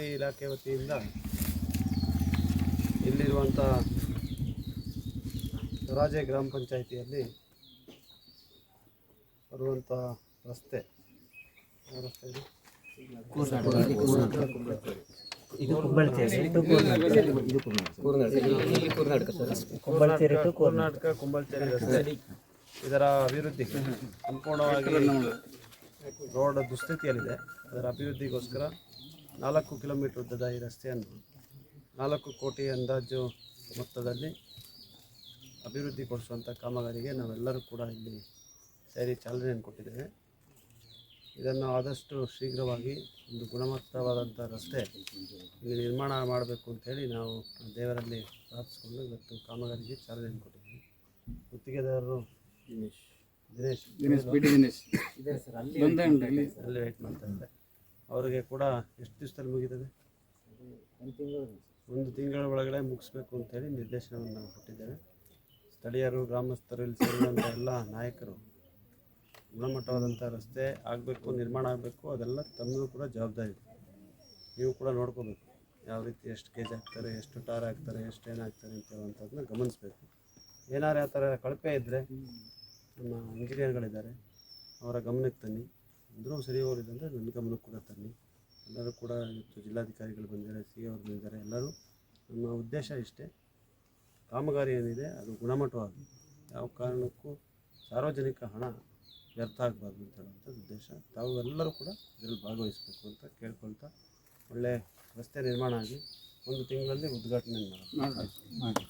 ಈ ಇಲಾಖೆ ವತಿಯಿಂದ ಇಲ್ಲಿರುವಂಥ ಸ್ವರಾಜ್ಯ ಗ್ರಾಮ ಪಂಚಾಯಿತಿಯಲ್ಲಿ ಬರುವಂಥ ರಸ್ತೆ. ಕರ್ನಾಟಕ ಕುಂಬಳಚೇರಿ ರಸ್ತೆ. ಇದರ ಅಭಿವೃದ್ಧಿ ಸಂಪೂರ್ಣವಾಗಿ ರೋಡ್ ದುಸ್ಥಿತಿಯಲ್ಲಿದೆ. ಅದರ ಅಭಿವೃದ್ಧಿಗೋಸ್ಕರ ನಾಲ್ಕು ಕಿಲೋಮೀಟರ್ ಉದ್ದದ ಈ ರಸ್ತೆಯನ್ನು ನಾಲ್ಕು ಕೋಟಿ ಅಂದಾಜು ಮೊತ್ತದಲ್ಲಿ ಅಭಿವೃದ್ಧಿಪಡಿಸುವಂಥ ಕಾಮಗಾರಿಗೆ ನಾವೆಲ್ಲರೂ ಕೂಡ ಇಲ್ಲಿ ಸೇರಿ ಚಾಲನೆಯನ್ನು ಕೊಟ್ಟಿದ್ದೇವೆ. ಇದನ್ನು ಆದಷ್ಟು ಶೀಘ್ರವಾಗಿ ಒಂದು ಗುಣಮಟ್ಟವಾದಂಥ ರಸ್ತೆ ಇಲ್ಲಿ ನಿರ್ಮಾಣ ಮಾಡಬೇಕು ಅಂತೇಳಿ ನಾವು ದೇವರಲ್ಲಿ ಪ್ರಾರ್ಥಿಸ್ಕೊಂಡು ಇವತ್ತು ಕಾಮಗಾರಿಗೆ ಚಾಲನೆಯನ್ನು ಕೊಟ್ಟಿದ್ದೀವಿ. ಗುತ್ತಿಗೆದಾರರು ದಿನೇಶ್. ದಿನೇಶ್. ದಿನೇಶ್ ಅಲ್ಲಿ ವೆಯ್ಟ್ ಮಾಡ್ತಾ ಇದ್ದಾರೆ. ಅವರಿಗೆ ಕೂಡ ಎಷ್ಟು ದಿವಸದಲ್ಲಿ ಮುಗಿತದೆ? ಒಂದು ತಿಂಗಳ ಒಳಗಡೆ ಮುಗಿಸ್ಬೇಕು ಅಂತೇಳಿ ನಿರ್ದೇಶನವನ್ನು ನಾವು ಕೊಟ್ಟಿದ್ದೇವೆ. ಸ್ಥಳೀಯರು ಗ್ರಾಮಸ್ಥರು ಇಲ್ಲಿ ಸೇರಿದಂಥ ಎಲ್ಲ ನಾಯಕರು ಗುಣಮಟ್ಟವಾದಂಥ ರಸ್ತೆ ಆಗಬೇಕು ನಿರ್ಮಾಣ ಆಗಬೇಕು ಅದೆಲ್ಲ ತಮ್ಮದು ಕೂಡ ಜವಾಬ್ದಾರಿ. ಇದೆ ನೀವು ಕೂಡ ನೋಡ್ಕೋಬೇಕು. ಯಾವ ರೀತಿ ಎಷ್ಟು ಕೆ ಜಿ ಹಾಕ್ತಾರೆ ಎಷ್ಟು ಟಾರ್ ಹಾಕ್ತಾರೆ ಎಷ್ಟು ಏನು ಹಾಕ್ತಾರೆ ಅಂತ ಹೇಳುವಂಥದ್ದನ್ನ ಗಮನಿಸಬೇಕು. ಏನಾರು ಆ ಥರ ಕಳಪೆ ಇದ್ದರೆ ನಮ್ಮ ಇಂಜಿನಿಯರ್ಗಳಿದ್ದಾರೆ ಅವರ ಗಮನಕ್ಕೆ ತನ್ನಿ. ಅಂದರೂ ಸರಿ ಹೋಗಿದಂದರೆ ನನ್ನ ಗಮನಕ್ಕೆ ಕೂಡ ತನ್ನಿ ಎಲ್ಲರೂ ಕೂಡ ಇವತ್ತು ಜಿಲ್ಲಾಧಿಕಾರಿಗಳು ಬಂದಿದ್ದಾರೆ, ಸಿ ಅವರು ಬಂದಿದ್ದಾರೆ, ಎಲ್ಲರೂ ನಮ್ಮ ಉದ್ದೇಶ ಇಷ್ಟೇ. ಕಾಮಗಾರಿ ಏನಿದೆ ಅದು ಗುಣಮಟ್ಟವಾಗಿ ಯಾವ ಕಾರಣಕ್ಕೂ ಸಾರ್ವಜನಿಕ ಹಣ ವ್ಯರ್ಥ ಆಗಬಾರ್ದು ಅಂತ ಉದ್ದೇಶ. ತಾವು ಎಲ್ಲರೂ ಕೂಡ ಇದರಲ್ಲಿ ಭಾಗವಹಿಸಬೇಕು ಅಂತ ಕೇಳ್ಕೊಳ್ತಾ ಒಳ್ಳೆ ರಸ್ತೆ ನಿರ್ಮಾಣ ಆಗಿ ಒಂದು ತಿಂಗಳಲ್ಲಿ ಉದ್ಘಾಟನೆ ಮಾಡಿ